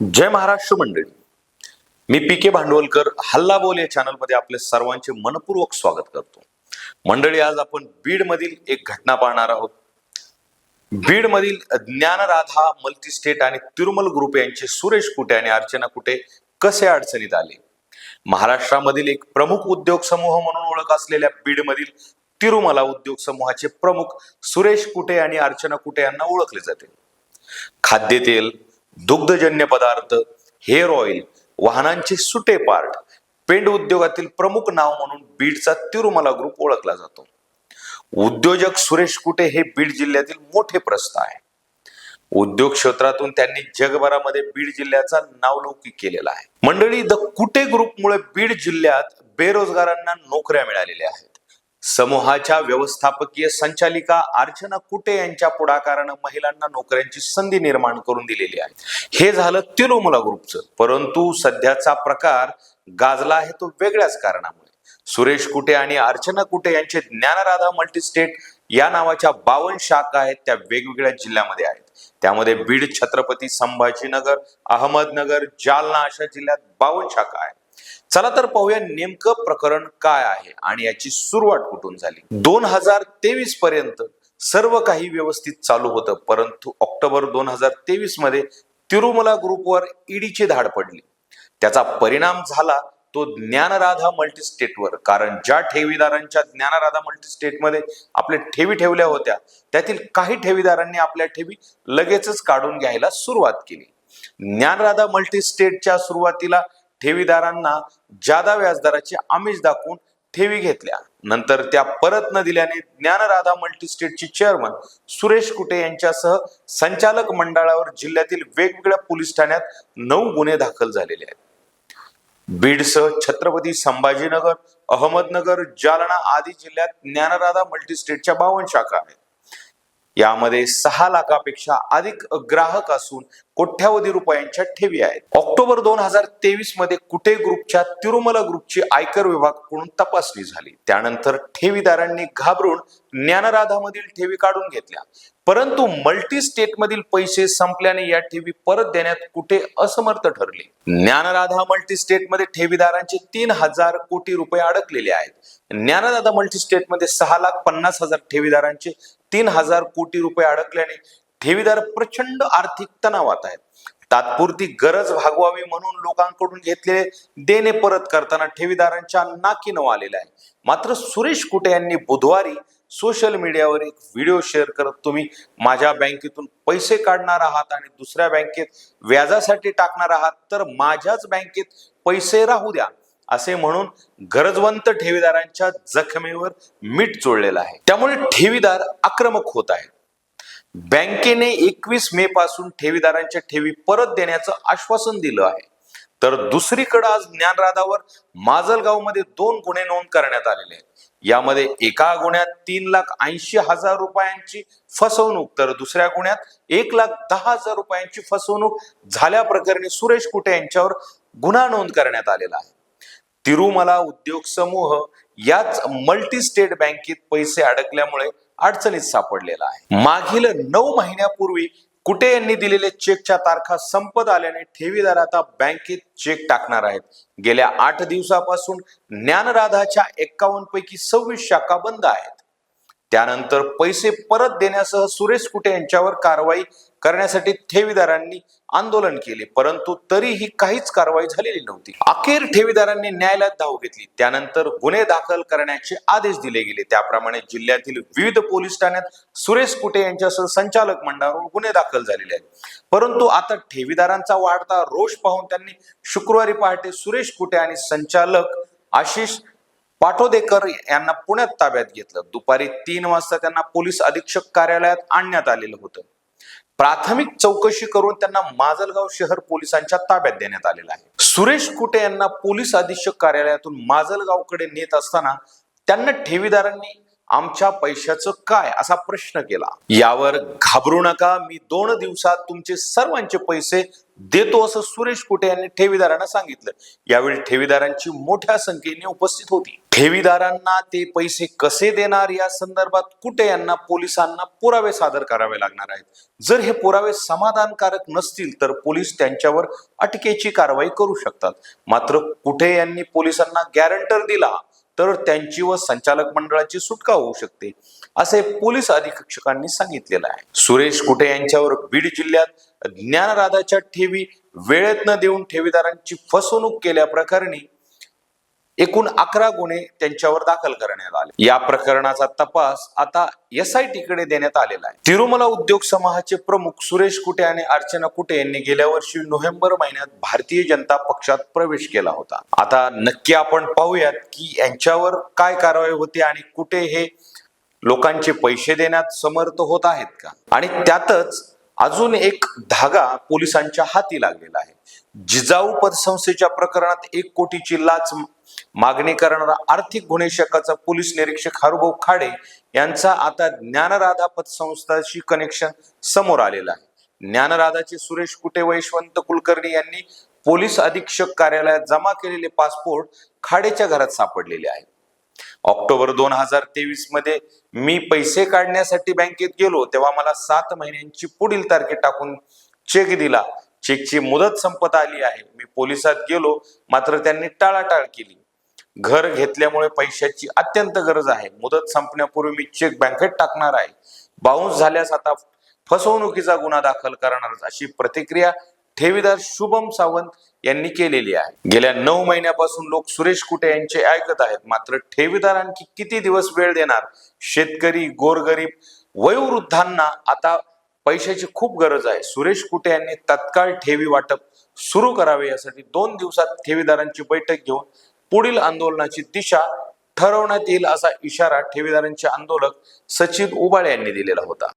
जय महाराष्ट्र मंडळी. मी पी के भांडवलकर हल्ला बोल या चॅनलमध्ये आपले सर्वांचे मनपूर्वक स्वागत करतो. मंडळी आज आपण बीड मधील एक घटना पाहणार आहोत. बीड मधील ज्ञानराधा मल्टीस्टेट आणि तिरुमल ग्रुप यांचे सुरेश कुटे आणि अर्चना कुटे कसे अडचणीत आले? महाराष्ट्रामधील एक प्रमुख उद्योग समूह म्हणून ओळख असलेल्या बीडमधील तिरुमला उद्योग समूहाचे प्रमुख सुरेश कुटे आणि अर्चना कुटे यांना ओळखले जाते. खाद्यतेल दुग्धजन्य पदार्थ हेअर ऑइल वाहनांचे सुटे पार्ट पेंड उद्योगातील प्रमुख नाव म्हणून बीडचा तिरुमला ग्रुप ओळखला जातो. उद्योजक सुरेश कुटे हे बीड जिल्ह्यातील मोठे प्रस्थ आहे. उद्योग क्षेत्रातून त्यांनी जगभरामध्ये बीड जिल्ह्याचा नावलौकिक केलेला आहे. मंडळी द कुटे ग्रुपमुळे बीड जिल्ह्यात बेरोजगारांना नोकऱ्या मिळालेल्या आहेत. समूहाच्या व्यवस्थापकीय संचालिका अर्चना कुटे यांच्या पुढाकारानं महिलांना नोकऱ्यांची संधी निर्माण करून दिलेली आहे. हे झालं तिरुमला ग्रुपचं. परंतु सध्याचा प्रकार गाजला आहे तो वेगळ्याच कारणामुळे. सुरेश कुटे आणि अर्चना कुटे यांचे ज्ञानराधा मल्टीस्टेट या नावाच्या बावन्न शाखा आहेत त्या वेगवेगळ्या जिल्ह्यामध्ये आहेत. त्यामध्ये बीड छत्रपती संभाजीनगर अहमदनगर जालना अशा जिल्ह्यात बावन्न शाखा आहेत. चला तर पाहूया नेमकं प्रकरण काय आहे आणि याची सुरुवात कुठून झाली. दोन हजार तेवीस पर्यंत सर्व काही व्यवस्थित चालू होतं परंतु ऑक्टोबर दोन हजार तेवीसमध्ये तिरुमला ग्रुपवर ईडीची धाड पडली. त्याचा परिणाम झाला तो ज्ञानराधा मल्टीस्टेटवर कारण ज्या ठेवीदारांच्या ज्ञानराधा मल्टीस्टेटमध्ये आपल्या ठेवी ठेवल्या होत्या त्यातील काही ठेवीदारांनी आपल्या ठेवी लगेचच काढून घ्यायला सुरुवात केली. ज्ञानराधा मल्टीस्टेटच्या सुरुवातीला ठेवीदारांना जादा व्याजदराचे आमिष दाखवून ठेवी घेतल्या. नंतर त्या परत न दिल्याने ज्ञानराधा मल्टीस्टेटचे चेअरमन सुरेश कुटे यांच्यासह संचालक मंडळावर जिल्ह्यातील वेगवेगळ्या पोलीस ठाण्यात नऊ गुन्हे दाखल झालेले आहेत. बीडसह छत्रपती संभाजीनगर अहमदनगर जालना आदी जिल्ह्यात ज्ञानराधा मल्टीस्टेटच्या बावन शाखा आहेत. यामध्ये सहा लाखापेक्षा अधिक ग्राहक असून कोट्यावधी रुपयांच्या ठेवी आहेत. ऑक्टोबर दोन हजार तेवीसमध्ये कुटे ग्रुपच्या तिरुमला ग्रुपची आयकर विभागाकडून तपासणी झाली. त्यानंतर ठेवीदारांनी घाबरून ज्ञानराधामधील ठेवी काढून घेतल्या. परंतु मल्टी स्टेट मधील पैसे संपल्याने या ठेवी परत देण्यात कुठे असमर्थ ठरले? ज्ञानराधा मल्टी स्टेटमध्ये ठेवीदारांचे तीन हजार कोटी रुपये अडकलेले आहेत. ज्ञानराधा मल्टी स्टेटमध्ये सहा लाख पन्नास हजार ठेवीदारांचे तीन हजार कोटी रुपये अडकल्याने ठेवीदार प्रचंड आर्थिक तणावात आहेत. तात्पुरती गरज भागवावी म्हणून लोकांकडून घेतलेले देणे परत करताना ठेवीदारांच्या नाकीनं आलेलं आहे. मात्र सुरेश कुटे यांनी बुधवारी सोशल मीडियावर एक व्हिडिओ शेअर करत तुम्ही माझ्या बँकेतून पैसे काढणार आहात आणि दुसऱ्या बँकेत व्याजासाठी टाकणार आहात तर माझ्याच बँकेत पैसे राहू द्या असे म्हणून गरजवंत ठेवीदारांच्या जखमेवर मीठ चोळलेलं आहे. त्यामुळे ठेवीदार आक्रमक होत आहेत. बँकेने एकवीस मे पासून ठेवीदारांच्या ठेवी परत देण्याचं आश्वासन दिलं आहे. तर दुसरीकडे आज ज्ञानराधावर माजलगावमध्ये दोन गुन्हे नोंद करण्यात आलेले आहेत. यामध्ये एका गुन्ह्यात तीन लाख ऐंशी हजार रुपयांची फसवणूक तर दुसऱ्या गुन्ह्यात एक लाख दहा हजार रुपयांची फसवणूक झाल्याप्रकरणी सुरेश कुटे यांच्यावर गुन्हा नोंद करण्यात आलेला आहे. तिरुमला उद्योग समूह याच मल्टी स्टेट बँकेत पैसे अडकल्यामुळे अडचणीत सापडलेला आहे. मागील नऊ महिन्यापूर्वी कुटे यांनी दिलेल्या चेकच्या तारखा संपत आल्याने ठेवीदार आता बँकेत चेक टाकणार आहेत. गेल्या आठ दिवसापासून ज्ञानराधाच्या एक्कावन्न पैकी सव्वीस शाखा बंद आहेत. त्यानंतर पैसे परत देण्यासह सुरेश कुटे यांच्यावर कारवाई करण्यासाठी ठेवीदारांनी आंदोलन केले. परंतु तरीही काहीच कारवाई झालेली नव्हती. अखेर ठेवीदारांनी न्यायालयात धाव घेतली. त्यानंतर गुन्हे दाखल करण्याचे आदेश दिले गेले. त्याप्रमाणे जिल्ह्यातील विविध पोलीस ठाण्यात सुरेश कुटे यांच्यासह संचालक मंडळावर गुन्हे दाखल झालेले आहेत. परंतु आता ठेवीदारांचा वाढता रोष पाहून त्यांनी शुक्रवारी पहाटे सुरेश कुटे आणि संचालक आशिष पाटोदेकर यांना पुण्यात ताब्यात घेतलं. दुपारी तीन वाजता त्यांना पोलीस अधीक्षक कार्यालयात आणण्यात आलेलं होतं. प्राथमिक चौकशी करून त्यांना माजलगाव शहर पोलिसांच्या ताब्यात देण्यात आलेलं आहे. सुरेश कुटे यांना पोलीस अधीक्षक कार्यालयातून माजलगावकडे नेत असताना त्यांना ठेवीदारांनी आमच्या पैशाचं काय असा प्रश्न केला. यावर घाबरू नका मी दोन दिवसात तुमचे सर्वांचे पैसे देतो असं सुरेश कुटे यांनी ठेवीदारांना सांगितलं. यावेळी ठेवीदारांची मोठ्या संख्येने उपस्थित होती. ठेवीदारांना ते पैसे कसे देणार? या संदर्भात कुठे यांना पोलिसांना पुरावे सादर करावे लागणार आहेत? जर हे पुरावे समाधानकारक नसतील तर पोलीस त्यांच्यावर अटकेची कारवाई करू शकतात. मात्र कुठे यांनी पोलिसांना गॅरंटर दिला तर त्यांची व संचालक मंडळाची सुटका होऊ शकते असे पोलीस अधीक्षकांनी सांगितलेलं आहे. सुरेश कुटे यांच्यावर बीड जिल्ह्यात ज्ञानराधाच्या ठेवी वेळेत न देऊन ठेवीदारांची फसवणूक केल्याप्रकरणी एकूण अकरा गुन्हे त्यांच्यावर दाखल करण्यात आले. या प्रकरणाचा तपास आता एस आय टी कडे देण्यात आलेला आहे. तिरुमला उद्योग समूहाचे प्रमुख सुरेश कुटे आणि अर्चना कुटे यांनी गेल्या वर्षी नोव्हेंबर महिन्यात भारतीय जनता पक्षात प्रवेश केला होता. आता नक्की आपण पाहूयात की यांच्यावर काय कारवाई होती आणि कुठे हे लोकांचे पैसे देण्यात समर्थ होत आहेत का? आणि त्यातच अजून एक धागा पोलिसांच्या हाती लागलेला आहे. जिजाऊ पतसंस्थेच्या प्रकरणात एक कोटीची लाच मागणी करणारा आर्थिक गुन्हे शाखाचा पोलीस निरीक्षक हरभाऊ खाडे यांचा आता ज्ञानराधा पतसंस्थाशी कनेक्शन समोर आलेला आहे. ज्ञानराधाचे सुरेश कुटे व यशवंत कुलकर्णी यांनी पोलीस अधीक्षक कार्यालयात जमा केलेले पासपोर्ट खाडेच्या घरात सापडलेले आहे. ऑक्टोबर दोन हजार तेवीसमध्ये मी पैसे काढण्यासाठी बँकेत गेलो तेव्हा मला सात महिन्यांची पुढील तारखे टाकून चेक दिला. चेकची मुदत संपत आली आहे. मी पोलिसात गेलो मात्र त्यांनी टाळाटाळ केली. घर घेतल्यामुळे पैशाची अत्यंत गरज आहे. मुदत संपण्यापूर्वी मी चेक बँकेत टाकणार आहे. बाउन्स झाल्यास आता फसवणुकीचा गुन्हा दाखल करणार अशी प्रतिक्रिया ठेवीदार शुभम सावंत यांनी केलेली आहे. गेल्या नऊ महिन्यापासून लोक सुरेश कुटे यांचे ऐकत आहेत. मात्र ठेवीदार आणखी किती दिवस वेळ देणार? शेतकरी गोरगरीब वयोवृद्धांना आता पैशाची खूप गरज आहे. सुरेश कुटे यांनी तत्काळ ठेवी वाटप सुरू करावे यासाठी दोन दिवसात ठेवीदारांची बैठक घेऊन पुढील आंदोलनाची दिशा ठरवण्यात येईल असा इशारा ठेवीदारांचे आंदोलक सचिन उबाळे यांनी दिलेला होता.